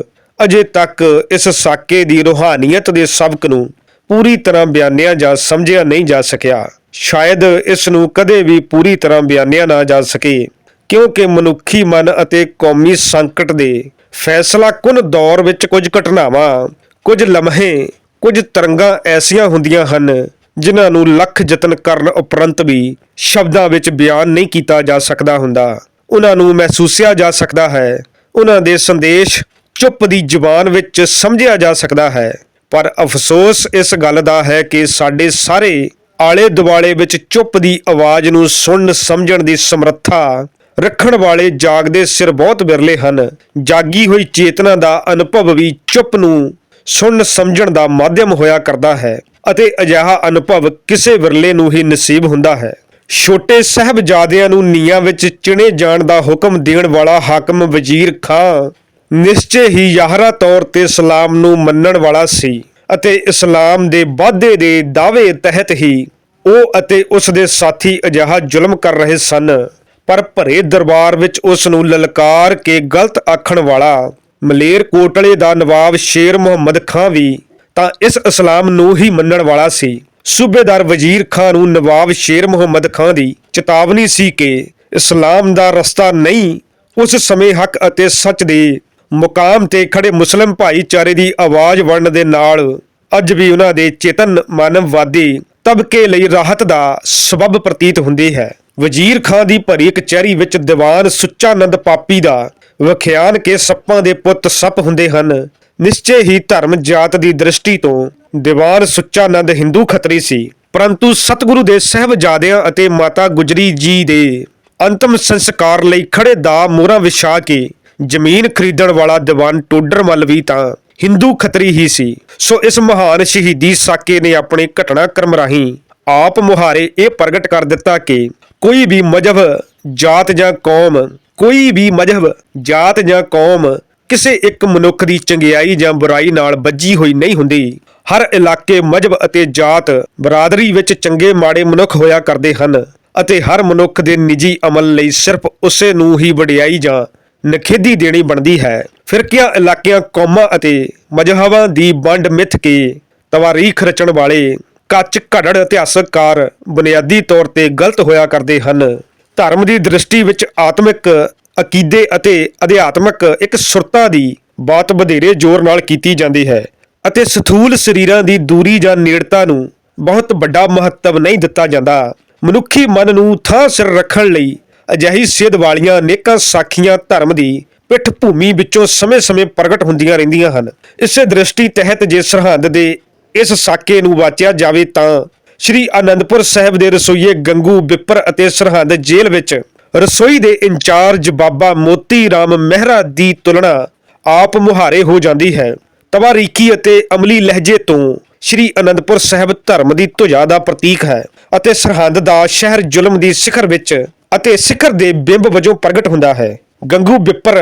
Speaker 1: ਅਜੇ ਤੱਕ ਇਸ ਸਾਕੇ ਦੀ ਰੂਹਾਨੀਅਤ ਦੇ ਸਬਕ ਨੂੰ ਪੂਰੀ ਤਰ੍ਹਾਂ ਬਿਆਨਿਆ ਜਾਂ ਸਮਝਿਆ ਨਹੀਂ ਜਾ ਸਕਿਆ। ਸ਼ਾਇਦ ਇਸ ਨੂੰ ਕਦੇ ਵੀ ਪੂਰੀ ਤਰ੍ਹਾਂ ਬਿਆਨਿਆ ਨਾ ਜਾ ਸਕੇ, ਕਿਉਂਕਿ ਮਨੁੱਖੀ ਮਨ ਅਤੇ ਕੌਮੀ ਸੰਕਟ ਦੇ ਫੈਸਲਾ ਕੁਨ ਦੌਰ ਵਿੱਚ ਕੁਝ ਘਟਨਾਵਾਂ, ਕੁਝ ਲਮਹੇ, ਕੁਝ ਤਰੰਗਾਂ ਐਸੀਆਂ ਹੁੰਦੀਆਂ ਹਨ ਜਿਨ੍ਹਾਂ ਨੂੰ ਲੱਖ ਯਤਨ ਕਰਨ ਉਪਰੰਤ ਵੀ ਸ਼ਬਦਾਂ ਵਿੱਚ ਬਿਆਨ ਨਹੀਂ ਕੀਤਾ ਜਾ ਸਕਦਾ ਹੁੰਦਾ। ਉਹਨਾਂ ਨੂੰ ਮਹਿਸੂਸਿਆ ਜਾ ਸਕਦਾ ਹੈ। ਉਹਨਾਂ ਦੇ ਸੰਦੇਸ਼ ਚੁੱਪ ਦੀ ਜ਼ੁਬਾਨ ਵਿੱਚ ਸਮਝਿਆ ਜਾ ਸਕਦਾ ਹੈ। ਪਰ ਅਫਸੋਸ ਇਸ ਗੱਲ ਦਾ ਹੈ ਕਿ ਸਾਡੇ ਸਾਰੇ ਆਲੇ ਦੁਆਲੇ ਵਿੱਚ ਚੁੱਪ ਦੀ ਆਵਾਜ਼ ਨੂੰ ਸੁਣਨ, ਸਮਝਣ ਦੀ ਸਮਰੱਥਾ ਰੱਖਣ ਵਾਲੇ ਜਾਗਦੇ ਸਿਰ ਬਹੁਤ ਵਿਰਲੇ ਹਨ। ਜਾਗੀ ਹੋਈ ਚੇਤਨਾ ਦਾ ਅਨੁਭਵ ਵੀ ਚੁੱਪ ਨੂੰ ਸੁਣਨ, ਸਮਝਣ ਦਾ ਮਾਧਿਅਮ ਹੋਇਆ ਕਰਦਾ ਹੈ। ਅਤੇ ਅਜਿਹਾ ਅਨੁਭਵ ਕਿਸੇ ਵਿਰਲੇ ਨੂੰ ਹੀ ਨਸੀਬ ਹੁੰਦਾ ਹੈ। ਛੋਟੇ ਸਾਹਿਬਜ਼ਾਦਿਆਂ ਨੂੰ ਨੀਹਾਂ ਵਿੱਚ ਚਿਣੇ ਜਾਣ ਦਾ ਹੁਕਮ ਦੇਣ ਵਾਲਾ ਹਾਕਮ ਵਜ਼ੀਰ ਖਾਂ ਨਿਸ਼ਚੇ ਹੀ ਯਾਹਰਾ ਤੌਰ ਤੇ ਇਸਲਾਮ ਨੂੰ ਮੰਨਣ ਵਾਲਾ ਸੀ ਅਤੇ ਇਸਲਾਮ ਦੇ ਵਾਅਦੇ ਦੇ ਦਾਅਵੇ ਤਹਿਤ ਹੀ ਉਹ ਅਤੇ ਉਸ ਦੇ ਸਾਥੀ ਅਜਿਹਾ ਜ਼ੁਲਮ ਕਰ ਰਹੇ ਸਨ। ਪਰ ਭਰੇ ਦਰਬਾਰ ਵਿੱਚ ਉਸ ਨੂੰ ਲਲਕਾਰ ਕੇ ਗਲਤ ਆਖਣ ਵਾਲਾ ਮਲੇਰ ਕੋਟਲੇ ਦਾ ਨਵਾਬ ਸ਼ੇਰ ਮੁਹੰਮਦ ਖਾਂ ਵੀ ਤਾਂ ਇਸ ਇਸਲਾਮ ਨੂੰ ਹੀ ਮੰਨਣ ਵਾਲਾ ਸੀ। ਸੂਬੇਦਾਰ ਵਜ਼ੀਰ ਖਾਂ ਨੂੰ ਨਵਾਬ ਸ਼ੇਰ ਮੁਹੰਮਦ ਖਾਂ ਦੀ ਚੇਤਾਵਨੀ ਸੀ ਕਿ ਇਸਲਾਮ ਦਾ ਰਸਤਾ ਨਹੀਂ, ਉਸ ਸਮੇਂ ਹੱਕ ਅਤੇ ਸੱਚ ਦੇ ਮੁਕਾਮ ਤੇ ਖੜੇ ਮੁਸਲਮ ਭਾਈਚਾਰੇ ਦੀ ਆਵਾਜ਼ ਬਣਨ ਦੇ ਨਾਲ ਅੱਜ ਵੀ ਉਹਨਾਂ ਦੇ ਚੇਤਨ ਮਾਨਵਵਾਦੀ ਤਬਕੇ ਲਈ ਰਾਹਤ ਦਾ ਸਬਬ ਪ੍ਰਤੀਤ ਹੁੰਦੀ ਹੈ। ਵਜ਼ੀਰ ਖਾਂ ਦੀ ਭਰੀ ਕਚਹਿਰੀ ਵਿੱਚ ਦੀਵਾਨ ਸੁੱਚਾਨੰਦ ਪਾਪੀ ਦਾ ਵਿਖਿਆਨ ਕੇ ਸੱਪਾਂ ਦੇ ਪੁੱਤ ਸੱਪ ਹੁੰਦੇ ਹਨ। ਨਿਸ਼ਚੇ ਹੀ ਧਰਮ ਜਾਤ ਦੀ ਦ੍ਰਿਸ਼ਟੀ ਤੋਂ ਦੀਵਾਨ ਸੁੱਚਾਨੰਦ ਹਿੰਦੂ ਖੱਤਰੀ ਸੀ। ਪਰੰਤੂ ਸਤਿਗੁਰੂ ਦੇ ਸਹਿਬਜ਼ਾਦਿਆਂ ਅਤੇ ਮਾਤਾ ਗੁਜਰੀ ਜੀ ਦੇ ਅੰਤਮ ਸੰਸਕਾਰ ਲਈ ਖੜੇ ਦਾ ਮੋਹਰਾਂ ਵਿਛਾ ਕੇ ਜ਼ਮੀਨ ਖਰੀਦਣ ਵਾਲਾ ਦੀਵਾਨ ਟੋਡਰਮਲ ਵੀ ਤਾਂ ਹਿੰਦੂ ਖੱਤਰੀ ਹੀ ਸੀ। ਸੋ ਇਸ ਮਹਾਨ ਸ਼ਹੀਦੀ ਸਾਕੇ ਨੇ ਆਪਣੇ ਘਟਨਾ ਘਟਨਾਕ੍ਰਮ ਰਾਹੀਂ ਆਪ ਮੁਹਾਰੇ ਇਹ ਪ੍ਰਗਟ ਕਰ ਦਿੱਤਾ ਕਿ ਕੋਈ ਵੀ ਮਜਹਬ, ਜਾਤ ਜਾਂ ਕੌਮ, ਕੋਈ ਵੀ ਮਜਹਬ, ਜਾਤ ਜਾਂ ਕੌਮ ਕਿਸੇ ਇੱਕ ਮਨੁੱਖ ਦੀ ਚੰਗਿਆਈ ਜਾਂ ਬੁਰਾਈ ਨਾਲ ਬੱਜੀ ਹੋਈ ਨਹੀਂ ਹੁੰਦੀ। ਹਰ ਇਲਾਕੇ, ਮਜਹਬ ਅਤੇ ਜਾਤ ਬਰਾਦਰੀ ਵਿੱਚ ਚੰਗੇ ਮਾੜੇ ਮਨੁੱਖ ਹੋਇਆ ਕਰਦੇ ਹਨ ਅਤੇ ਹਰ ਮਨੁੱਖ ਦੇ ਨਿੱਜੀ ਅਮਲ ਲਈ ਸਿਰਫ ਉਸੇ ਨੂੰ ਹੀ ਵਡਿਆਈ ਜਾਂ ਨਖੇਦੀ ਦੇਣੀ ਬਣਦੀ ਹੈ। ਫਿਰਕਿਆਂ ਇਲਾਕਿਆਂ, ਕੌਮਾਂ ਅਤੇ ਮਜਹਬਾਂ ਦੀ ਵੰਡ ਮਿੱਥ ਕੇ ਤਵਾਰੀਖ ਰਚਣ ਵਾਲੇ ਕੱਚ ਘੜੜ ਇਤਿਹਾਸਕਾਰ ਬੁਨਿਆਦੀ ਤੌਰ ਤੇ ਗਲਤ ਹੋਇਆ ਕਰਦੇ ਹਨ। ਧਰਮ ਦੀ ਦ੍ਰਿਸ਼ਟੀ ਵਿੱਚ ਆਤਮਿਕ ਅਕੀਦੇ ਅਤੇ ਅਧਿਆਤਮਕ ਇੱਕ ਸੁਰਤਾ ਦੀ ਬਾਤ ਵਧੇਰੇ ਜ਼ੋਰ ਨਾਲ ਕੀਤੀ ਜਾਂਦੀ ਹੈ ਅਤੇ ਸਥੂਲ ਸਰੀਰਾਂ ਦੀ ਦੂਰੀ ਜਾਂ ਨੇੜਤਾ ਨੂੰ ਬਹੁਤ ਵੱਡਾ ਮਹੱਤਵ ਨਹੀਂ ਦਿੱਤਾ ਜਾਂਦਾ। ਮਨੁੱਖੀ ਮਨ ਨੂੰ ਥਾਂ ਸਿਰ ਰੱਖਣ ਲਈ ਅਜਿਹੀ ਸਿੱਧ ਵਾਲੀਆਂ ਅਨੇਕਾਂ ਸਾਖੀਆਂ ਧਰਮ ਦੀ ਪਿੱਠ ਭੂਮੀ ਵਿੱਚੋਂ ਸਮੇਂ-ਸਮੇਂ ਪ੍ਰਗਟ ਹੁੰਦੀਆਂ ਰਹਿੰਦੀਆਂ ਹਨ। ਇਸੇ ਦ੍ਰਿਸ਼ਟੀ ਤਹਿਤ ਜੇ ਸਰਹੰਦ ਦੇ ਇਸ ਸਾਕੇ ਨੂੰ ਵਾਚਿਆ ਜਾਵੇ ਤਾਂ ਸ਼੍ਰੀ ਆਨੰਦਪੁਰ ਸਾਹਿਬ ਦੇ ਰਸੋਈਏ ਗੰਗੂ ਬਿੱਪਰ ਅਤੇ ਸਰਹੰਦ ਜੇਲ੍ਹ ਵਿੱਚ ਰਸੋਈ ਦੇ ਇੰਚਾਰਜ ਬਾਬਾ ਮੋਤੀ ਰਾਮ ਮਹਿਰਾ ਦੀ ਤੁਲਨਾ ਆਪ ਮੁਹਾਰੇ ਹੋ ਜਾਂਦੀ ਹੈ। ਤਵਾਰੀਕੀ ਅਤੇ ਅਮਲੀ ਲਹਿਜੇ ਤੋਂ ਸ਼੍ਰੀ ਅਨੰਦਪੁਰ ਸਾਹਿਬ ਧਰਮ ਦੀ ਧੁਜਾ ਦਾ ਪ੍ਰਤੀਕ ਹੈ ਅਤੇ ਸਰਹੰਦ ਦਾ ਸ਼ਹਿਰ ਜ਼ੁਲਮ ਦੀ ਸਿਖਰ ਵਿੱਚ ਅਤੇ ਸਿਖਰ ਦੇ ਬਿੰਬ ਵਜੋਂ ਪ੍ਰਗਟ ਹੁੰਦਾ ਹੈ। ਗੰਗੂ ਬਿੱਪਰ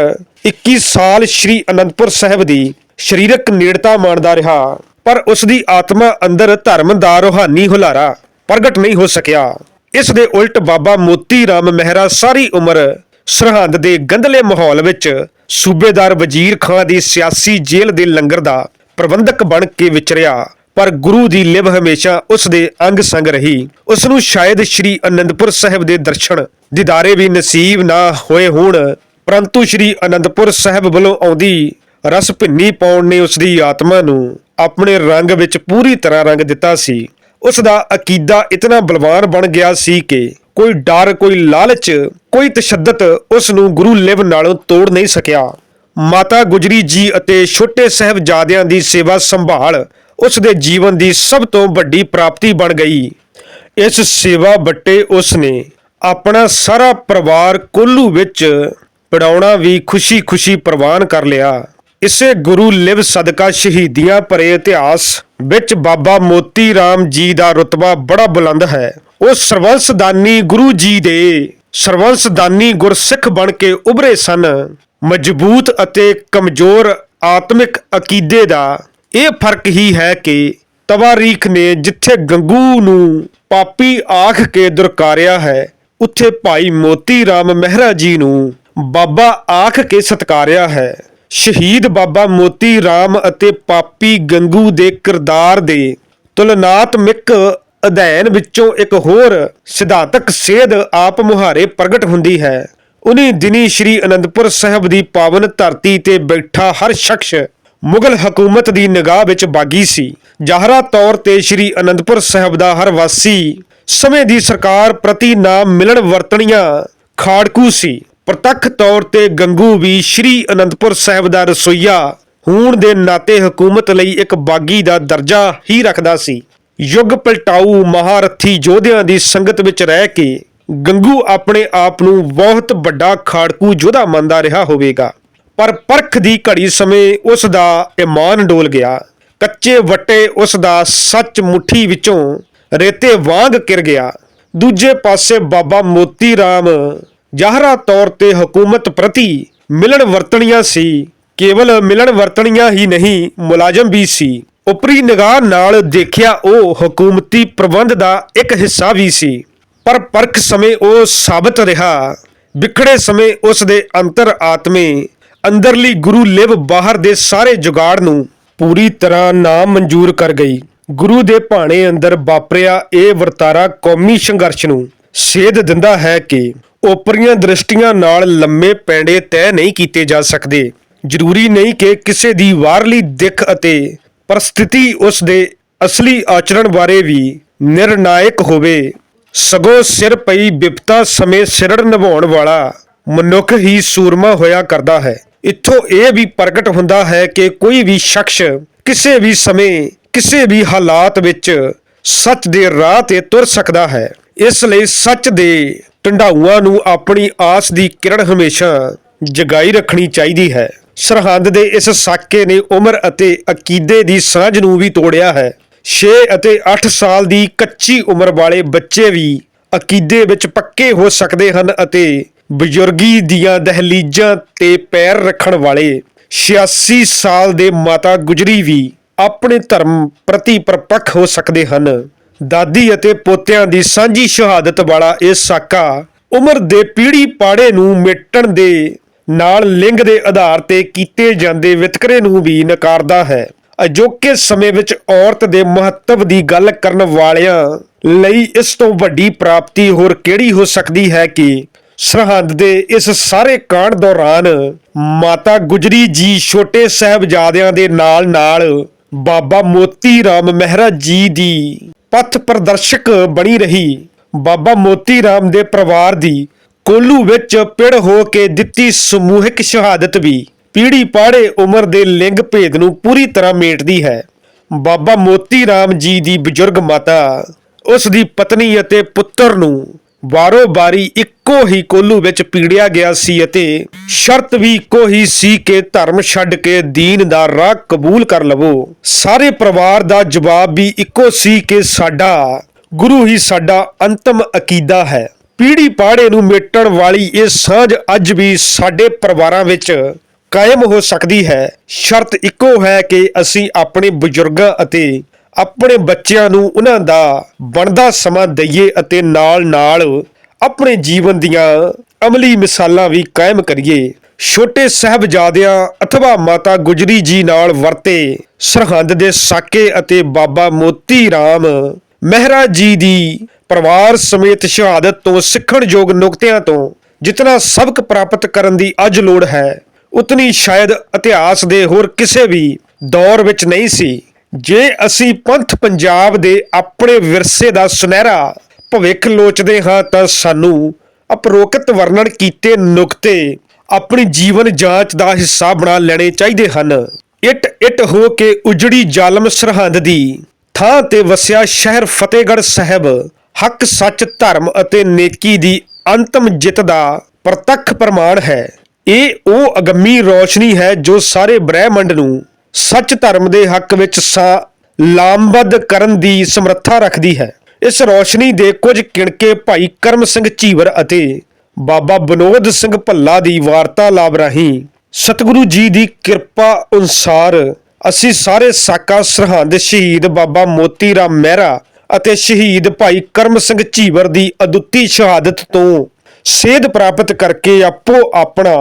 Speaker 1: 21 ਸਾਲ ਸ਼੍ਰੀ ਅਨੰਦਪੁਰ ਸਾਹਿਬ ਦੀ ਸਰੀਰਕ ਨੇੜਤਾ ਮਾਣਦਾ ਰਿਹਾ, ਪਰ ਉਸ ਦੀ ਆਤਮਾ ਅੰਦਰ ਧਰਮ ਦਾ ਰੋਹਾਨੀ ਹੁਲਾਰਾ ਪ੍ਰਗਟ ਨਹੀਂ ਹੋ ਸਕਿਆ। ਇਸ ਦੇ ਉਲਟ ਬਾਬਾ ਮੋਤੀ ਰਾਮ ਮਹਿਰਾ ਸਾਰੀ ਉਮਰ ਸਰਹੰਦ ਦੇ ਗੰਧਲੇ ਮਾਹੌਲ ਵਿੱਚ ਸੂਬੇਦਾਰ ਵਜ਼ੀਰ ਖਾਂ ਦੀ ਸਿਆਸੀ ਜੇਲ੍ਹ ਦੇ ਲੰਗਰ ਦਾ ਪ੍ਰਬੰਧਕ ਬਣ ਕੇ ਵਿਚਰਿਆ। ਪਰ ਗੁਰੂ ਦੀ ਲਿਵ ਹਮੇਸ਼ਾ ਉਸ ਦੇ ਅੰਗ ਸੰਗ ਰਹੀ। ਉਸ ਨੂੰ ਸ਼ਾਇਦ ਸ਼੍ਰੀ ਅਨੰਦਪੁਰ ਸਾਹਿਬ ਦੇ ਦਰਸ਼ਨ ਦੀਦਾਰੇ ਵੀ ਨਸੀਬ ਨਾ ਹੋਏ ਹੋਣ, ਪਰੰਤੂ ਸ਼੍ਰੀ ਅਨੰਦਪੁਰ ਸਾਹਿਬ ਵੱਲੋਂ ਆਉਂਦੀ ਰਸ ਭਿੰਨੀ ਪਾਉਣ ਨੇ ਉਸ ਦੀ ਆਤਮਾ ਨੂੰ ਆਪਣੇ ਰੰਗ ਵਿੱਚ ਪੂਰੀ ਤਰ੍ਹਾਂ ਰੰਗ ਦਿੱਤਾ ਸੀ। ਉਸ ਦਾ ਅਕੀਦਾ ਇਤਨਾ ਬਲਵਾਨ ਬਣ ਗਿਆ ਸੀ ਕਿ ਕੋਈ ਡਰ, ਕੋਈ ਲਾਲਚ, ਕੋਈ ਤਸ਼ੱਦਦ ਉਸ ਨੂੰ ਗੁਰੂ ਲਿਵ ਨਾਲੋਂ ਤੋੜ ਨਹੀਂ ਸਕਿਆ। ਮਾਤਾ ਗੁਜਰੀ ਜੀ ਅਤੇ ਛੋਟੇ ਸਾਹਿਬਜ਼ਾਦਿਆਂ ਦੀ ਸੇਵਾ ਸੰਭਾਲ ਉਸ ਦੇ ਜੀਵਨ ਦੀ ਸਭ ਤੋਂ ਵੱਡੀ ਪ੍ਰਾਪਤੀ ਬਣ ਗਈ। ਇਸ ਸੇਵਾ ਬੱਟੇ ਉਸ ਨੇ ਆਪਣਾ ਸਾਰਾ ਪਰਿਵਾਰ ਕੋਲੂ ਵਿੱਚ ਪੜਾਉਣਾ ਵੀ ਖੁਸ਼ੀ-ਖੁਸ਼ੀ ਪ੍ਰਵਾਨ ਕਰ ਲਿਆ। ਇਸੇ ਗੁਰੂ ਲਿਵ ਸਦਕਾ ਸ਼ਹੀਦੀਆਂ ਭਰੇ ਇਤਿਹਾਸ ਵਿੱਚ ਬਾਬਾ ਮੋਤੀ ਰਾਮ ਜੀ ਦਾ ਰਤਬਾ ਬੜਾ ਬੁਲੰਦ ਹੈ। ਉਹ ਸਰਵੰਸਦਾਨੀ ਗੁਰੂ ਜੀ ਦੇ ਸਰਵੰਸਦਾਨੀ ਗੁਰਸਿੱਖ ਬਣ ਕੇ ਉਭਰੇ ਸਨ। ਮਜ਼ਬੂਤ ਅਤੇ ਕਮਜ਼ੋਰ ਆਤਮਿਕ ਅਕੀਦੇ ਦਾ ਇਹ ਫ਼ਰਕ ਹੀ ਹੈ ਕਿ ਤਵਾਰੀਖ ਨੇ ਜਿੱਥੇ ਗੰਗੂ ਨੂੰ ਪਾਪੀ ਆਖ ਕੇ ਦੁਰਕਾਰਿਆ ਹੈ, ਉੱਥੇ ਭਾਈ ਮੋਤੀ ਰਾਮ ਮਹਿਰਾ ਜੀ ਨੂੰ ਬਾਬਾ ਆਖ ਕੇ ਸਤਕਾਰਿਆ ਹੈ। ਸ਼ਹੀਦ ਬਾਬਾ ਮੋਤੀ ਰਾਮ ਅਤੇ ਪਾਪੀ ਗੰਗੂ ਦੇ ਕਿਰਦਾਰ ਦੇ ਤੁਲਨਾਤਮਿਕ ਅਧਿਐਨ ਵਿੱਚੋਂ ਇੱਕ ਹੋਰ ਸਿਧਾਂਤਕ ਸੇਧ ਆਪ ਮੁਹਾਰੇ ਪ੍ਰਗਟ ਹੁੰਦੀ ਹੈ। ਉਨੀ ਦਿਨੀ ਸ਼੍ਰੀ ਅਨੰਦਪੁਰ ਸਾਹਿਬ ਦੀ ਪਾਵਨ ਧਰਤੀ ਤੇ ਬੈਠਾ ਹਰ ਸ਼ਖਸ ਮੁਗਲ ਹਕੂਮਤ ਦੀ ਨਿਗਾਹ ਵਿੱਚ ਬਾਗੀ ਸੀ। ਜ਼ਾਹਰਾ ਤੌਰ ਤੇ ਸ਼੍ਰੀ ਅਨੰਦਪੁਰ ਸਾਹਿਬ ਦਾ ਹਰ ਵਾਸੀ ਸਮੇਂ ਦੀ ਸਰਕਾਰ ਪ੍ਰਤੀ ਨਾ ਮਿਲਣ ਵਰਤਣੀਆਂ ਖਾੜਕੂ ਸੀ। ਪ੍ਰਤੱਖ ਤੌਰ ਤੇ ਗੰਗੂ ਵੀ ਸ਼੍ਰੀ ਅਨੰਦਪੁਰ ਸਾਹਿਬ ਦਾ ਰਸੋਈਆ ਹੋਣ ਦੇ ਨਾਤੇ ਹਕੂਮਤ ਲਈ ਇੱਕ ਬਾਗੀ ਦਾ ਦਰਜਾ ਹੀ ਰੱਖਦਾ ਸੀ। ਯੁੱਗ ਪਲਟਾਊ ਮਹਾਰਥੀ ਯੋਧਿਆਂ ਦੀ ਸੰਗਤ ਵਿੱਚ ਰਹਿ ਕੇ ਗੰਗੂ ਆਪਣੇ ਆਪ ਨੂੰ ਬਹੁਤ ਵੱਡਾ ਖਾੜਕੂ ਯੋਧਾ ਮੰਨਦਾ ਰਿਹਾ ਹੋਵੇਗਾ। ਪਰ ਪਰਖ ਦੀ ਘੜੀ ਸਮੇਂ ਉਸ ਦਾ ਇਮਾਨ ਡੋਲ ਗਿਆ। ਕੱਚੇ ਵੱਟੇ ਉਸ ਦਾ ਸੱਚ ਮੁਠੀ ਵਿੱਚੋਂ ਰੇਤੇ ਵਾਂਗ ਕਿਰ ਗਿਆ। ਦੂਜੇ ਪਾਸੇ ਬਾਬਾ ਮੋਤੀ ਰਾਮ ਜ਼ਾਹਰਾ ਤੌਰ ਤੇ ਹਕੂਮਤ ਪ੍ਰਤੀ ਮਿਲਣ ਵਰਤਣੀਆਂ ਸੀ, ਕੇਵਲ ਮਿਲਣ ਵਰਤਣੀਆਂ ਹੀ ਨਹੀਂ, ਮੁਲਾਜ਼ਮ ਵੀ ਸੀ। ਉਪਰੀ ਨਿਗਾਹ ਨਾਲ ਦੇਖਿਆ ਉਹ ਹਕੂਮਤੀ ਪ੍ਰਬੰਧ ਦਾ ਇੱਕ ਹਿੱਸਾ ਵੀ ਸੀ। ਪਰ ਪਰਖ ਸਮੇਂ ਉਹ ਸਾਬਤ ਰਿਹਾ। ਵਿਖੜੇ ਸਮੇਂ ਉਸ ਦੇ ਅੰਤਰ ਆਤਮੇ, ਅੰਦਰਲੀ ਗੁਰੂ ਲਿਵ ਬਾਹਰ ਦੇ ਸਾਰੇ ਜੁਗਾੜ ਨੂੰ ਪੂਰੀ ਤਰ੍ਹਾਂ ਨਾ ਮਨਜ਼ੂਰ ਕਰ ਗਈ। ਗੁਰੂ ਦੇ ਭਾਣੇ ਅੰਦਰ ਵਾਪਰਿਆ ਇਹ ਵਰਤਾਰਾ ਕੌਮੀ ਸੰਘਰਸ਼ ਨੂੰ ਸੇਧ ਦਿੰਦਾ ਹੈ ਕਿ ਓਪਰੀਆਂ ਦ੍ਰਿਸ਼ਟੀਆਂ ਨਾਲ ਲੰਮੇ ਪੈਂਡੇ ਤੈਅ ਨਹੀਂ ਕੀਤੇ ਜਾ ਸਕਦੇ। ਜ਼ਰੂਰੀ ਨਹੀਂ ਕਿ ਕਿਸੇ ਦੀ ਵਾਰਲੀ ਦਿੱਖ ਅਤੇ ਪਰਿਸਥਿਤੀ ਉਸ ਦੇ ਅਸਲੀ ਆਚਰਣ ਬਾਰੇ ਵੀ ਨਿਰਣਾਇਕ ਹੋਵੇ। ਸਗੋਂ ਸਿਰ ਪਈ ਵਿਪਤਾ ਸਮੇਂ ਸਿਰੜ ਨਿਭਾਉਣ ਵਾਲਾ ਮਨੁੱਖ ਹੀ ਸੂਰਮਾ ਹੋਇਆ ਕਰਦਾ ਹੈ। ਇੱਥੋਂ ਇਹ ਵੀ ਪ੍ਰਗਟ ਹੁੰਦਾ ਹੈ ਕਿ ਕੋਈ ਵੀ ਸ਼ਖਸ ਕਿਸੇ ਵੀ ਸਮੇਂ, ਕਿਸੇ ਵੀ ਹਾਲਾਤ ਵਿੱਚ ਸੱਚ ਦੇ ਰਾਹ ਤੇ ਤੁਰ ਸਕਦਾ ਹੈ। ਇਸ ਲਈ ਸੱਚ ਦੇ ਢੰਡਾਊਆਂ ਨੂੰ ਆਪਣੀ ਆਸ ਦੀ ਕਿਰਨ ਹਮੇਸ਼ਾ ਜਗਾਈ ਰੱਖਣੀ ਚਾਹੀਦੀ ਹੈ। ਸਰਹੰਦ ਦੇ ਇਸ ਸਾਕੇ ਨੇ ਉਮਰ ਅਤੇ ਅਕੀਦੇ ਦੀ ਸਾਂਝ ਨੂੰ ਵੀ ਤੋੜਿਆ ਹੈ। 6 ਅਤੇ 8 ਸਾਲ ਦੀ ਕੱਚੀ ਉਮਰ ਵਾਲੇ ਬੱਚੇ ਵੀ ਅਕੀਦੇ ਵਿੱਚ ਪੱਕੇ ਹੋ ਸਕਦੇ ਹਨ ਅਤੇ ਬਜ਼ੁਰਗੀ ਦੀਆਂ ਦਹਲੀਜ਼ਾਂ ਤੇ ਪੈਰ ਰੱਖਣ ਵਾਲੇ 86 ਸਾਲ ਦੇ ਮਾਤਾ ਗੁਜਰੀ ਵੀ ਆਪਣੇ ਧਰਮ ਪ੍ਰਤੀ ਪਰਪੱਖ ਹੋ ਸਕਦੇ ਹਨ। ਦਾਦੀ ਅਤੇ ਪੋਤਿਆਂ ਦੀ ਸਾਂਝੀ ਸ਼ਹਾਦਤ ਵਾਲਾ ਇਹ ਸਾਕਾ ਉਮਰ ਦੇ ਪੀੜੀ ਪਾੜੇ ਨੂੰ ਮੇਟਣ ਦੇ ਨਾਲ ਲਿੰਗ ਦੇ ਆਧਾਰ ਤੇ ਕੀਤੇ ਜਾਂਦੇ ਵਿਤਕਰੇ ਨੂੰ ਵੀ ਨਕਾਰਦਾ ਹੈ। ਅਜੋਕੇ ਸਮੇਂ ਵਿੱਚ ਔਰਤ ਦੇ ਮਹੱਤਵ ਦੀ ਗੱਲ ਕਰਨ ਵਾਲਿਆਂ ਲਈ ਇਸ ਤੋਂ ਵੱਡੀ ਪ੍ਰਾਪਤੀ ਹੋਰ ਕਿਹੜੀ ਹੋ ਸਕਦੀ ਹੈ ਕਿ ਸਰਹੰਦ ਦੇ ਇਸ ਸਾਰੇ ਕਾਂਡ ਦੌਰਾਨ ਮਾਤਾ ਗੁਜਰੀ ਜੀ ਛੋਟੇ ਸਾਹਿਬਜ਼ਾਦਿਆਂ ਦੇ ਨਾਲ ਨਾਲ ਬਾਬਾ ਮੋਤੀ ਰਾਮ ਮਹਿਰਾ ਜੀ ਦੀ ਪਥ ਪ੍ਰਦਰਸ਼ਕ ਬਣੀ ਰਹੀ। ਬਾਬਾ ਮੋਤੀ ਰਾਮ ਦੇ ਪਰਿਵਾਰ ਦੀ ਕੋਲੂ ਵਿੱਚ ਪਿੜ ਹੋ ਕੇ ਦਿੱਤੀ ਸਮੂਹਿਕ ਸ਼ਹਾਦਤ ਵੀ ਪੀੜੀ ਪਾੜੇ ਉਮਰ ਦੇ ਲਿੰਗ ਭੇਦ ਨੂੰ ਪੂਰੀ ਤਰ੍ਹਾਂ ਮੇਟਦੀ ਹੈ। ਬਾਬਾ ਮੋਤੀ ਰਾਮ ਜੀ ਦੀ ਬਜ਼ੁਰਗ ਮਾਤਾ, ਉਸ ਦੀ ਪਤਨੀ ਅਤੇ ਪੁੱਤਰ ਨੂੰ ਵਾਰੋ ਵਾਰੀ ਇੱਕੋ ਹੀ ਕੋਲੂ ਵਿੱਚ ਪੀੜਿਆ ਗਿਆ ਸੀ ਅਤੇ ਸ਼ਰਤ ਵੀ ਇੱਕੋ ਹੀ ਸੀ ਕਿ ਧਰਮ ਛੱਡ ਕੇ ਦੀਨ ਦਾ ਰਾਹ ਕਬੂਲ ਕਰ ਲਵੋ। ਸਾਰੇ ਪਰਿਵਾਰ ਦਾ ਜਵਾਬ ਵੀ ਇੱਕੋ ਸੀ ਕਿ ਸਾਡਾ ਗੁਰੂ ਹੀ ਸਾਡਾ ਅੰਤਮ ਅਕੀਦਾ ਹੈ। ਪੀੜੀ ਪਾੜੇ ਨੂੰ ਮੇਟਣ ਵਾਲੀ ਇਹ ਸਾਂਝ ਅੱਜ ਵੀ ਸਾਡੇ ਪਰਿਵਾਰਾਂ ਵਿੱਚ ਕਾਇਮ ਹੋ ਸਕਦੀ ਹੈ। ਸ਼ਰਤ ਇੱਕੋ ਹੈ ਕਿ ਅਸੀਂ ਆਪਣੇ ਬਜ਼ੁਰਗਾਂ ਅਤੇ ਆਪਣੇ ਬੱਚਿਆਂ ਨੂੰ ਉਹਨਾਂ ਦਾ ਬਣਦਾ ਸਮਾਂ ਦਈਏ ਅਤੇ ਨਾਲ-ਨਾਲ ਆਪਣੇ ਜੀਵਨ ਦੀਆਂ ਅਮਲੀ ਮਿਸਾਲਾਂ ਵੀ ਕਾਇਮ ਕਰੀਏ। ਛੋਟੇ ਸਾਹਿਬਜ਼ਾਦਿਆਂ ਅਥਵਾ ਮਾਤਾ ਗੁਜਰੀ ਜੀ ਨਾਲ ਵਰਤੇ ਸਰਹੰਦ ਦੇ ਸਾਕੇ ਅਤੇ ਬਾਬਾ ਮੋਤੀ ਰਾਮ ਮਹਿਰਾ ਜੀ ਦੀ ਪਰਿਵਾਰ ਸਮੇਤ ਸ਼ਹਾਦਤ ਤੋਂ ਸਿੱਖਣਯੋਗ ਨੁਕਤਿਆਂ ਤੋਂ ਜਿਤਨਾ ਸਬਕ ਪ੍ਰਾਪਤ ਕਰਨ ਦੀ ਅੱਜ ਲੋੜ ਹੈ, ਉਤਨੀ ਸ਼ਾਇਦ ਇਤਿਹਾਸ ਦੇ ਹੋਰ ਕਿਸੇ ਵੀ ਦੌਰ ਵਿੱਚ ਨਹੀਂ ਸੀ। ਜੇ ਅਸੀਂ ਪੰਥ ਪੰਜਾਬ ਦੇ ਆਪਣੇ ਵਿਰਸੇ ਦਾ ਸੁਨਹਿਰਾ ਭਵਿੱਖ ਲੋਚਦੇ ਹਾਂ ਤਾਂ ਸਾਨੂੰ ਅਪਰੋਕਤ ਵਰਣਨ ਕੀਤੇ ਨੁਕਤੇ ਆਪਣੀ ਜੀਵਨ ਜਾਂਚ ਦਾ ਹਿੱਸਾ ਬਣਾ ਲੈਣੇ ਚਾਹੀਦੇ ਹਨ। ਇਟ ਇਟ ਹੋ ਕੇ ਉਜੜੀ ਜ਼ਾਲਮ ਸਰਹੰਦ ਦੀ ਥਾਂ ਤੇ ਵਸਿਆ ਸ਼ਹਿਰ ਫਤਿਹਗੜ੍ਹ ਸਾਹਿਬ, ਹੱਕ, ਸੱਚ, ਧਰਮ ਅਤੇ ਨੇਕੀ ਦੀ ਅੰਤਮ ਜਿੱਤ ਦਾ ਪ੍ਰਤੱਖ ਪ੍ਰਮਾਣ ਹੈ। ਇਹ ਉਹ ਅਗੰਮੀ ਰੋਸ਼ਨੀ ਹੈ ਜੋ ਸਾਰੇ ਬ੍ਰਹਿਮੰਡ ਨੂੰ ਸੱਚ ਧਰਮ ਦੇ ਹੱਕ ਵਿੱਚ ਲਾਮਬੱਧ ਕਰਨ ਦੀ ਸਮਰੱਥਾ ਰੱਖਦੀ ਹੈ। ਇਸ ਰੋਸ਼ਨੀ ਦੇ ਕੁਝ ਕਿਣਕੇ ਭਾਈ ਕਰਮ ਸਿੰਘ ਝੀਵਰ ਅਤੇ ਬਾਬਾ ਬਨੋਦ ਸਿੰਘ ਭੱਲਾ ਦੀ ਵਾਰਤਾਲਾਪ ਰਾਹੀਂ ਸਤਿਗੁਰੂ ਜੀ ਦੀ ਕਿਰਪਾ ਅਨੁਸਾਰ ਅਸੀਂ ਸਾਰੇ ਸਾਕਾ ਸਰਹੰਦ ਸ਼ਹੀਦ ਬਾਬਾ ਮੋਤੀ ਰਾਮ ਮਹਿਰਾ ਅਤੇ ਸ਼ਹੀਦ ਭਾਈ ਕਰਮ ਸਿੰਘ ਝੀਵਰ ਦੀ ਅਦੁੱਤੀ ਸ਼ਹਾਦਤ ਤੋਂ ਸੇਧ ਪ੍ਰਾਪਤ ਕਰਕੇ ਆਪੋ ਆਪਣਾ